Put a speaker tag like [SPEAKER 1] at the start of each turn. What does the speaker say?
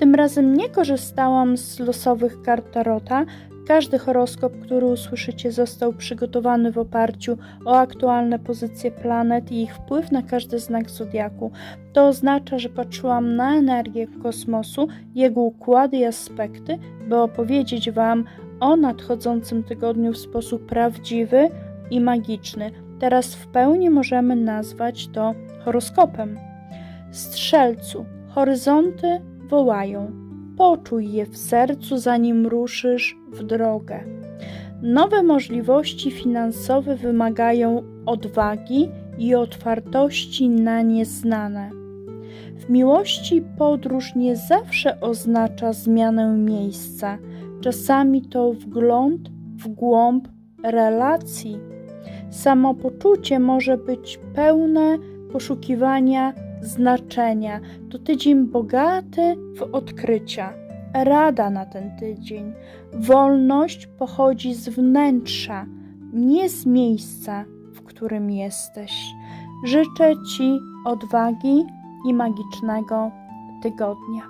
[SPEAKER 1] Tym razem nie korzystałam z losowych kart Tarota. Każdy horoskop, który usłyszycie, został przygotowany w oparciu o aktualne pozycje planet i ich wpływ na każdy znak zodiaku. To oznacza, że patrzyłam na energię kosmosu, jego układy i aspekty, by opowiedzieć Wam o nadchodzącym tygodniu w sposób prawdziwy i magiczny. Teraz w pełni możemy nazwać to horoskopem. Strzelcu, horyzonty wołają. Poczuj je w sercu, zanim ruszysz w drogę. Nowe możliwości finansowe wymagają odwagi i otwartości na nieznane. W miłości podróż nie zawsze oznacza zmianę miejsca, czasami to wgląd w głąb relacji. Samopoczucie może być pełne poszukiwania znaczenia. To tydzień bogaty w odkrycia. Rada na ten tydzień. Wolność pochodzi z wnętrza, nie z miejsca, w którym jesteś. Życzę Ci odwagi i magicznego tygodnia.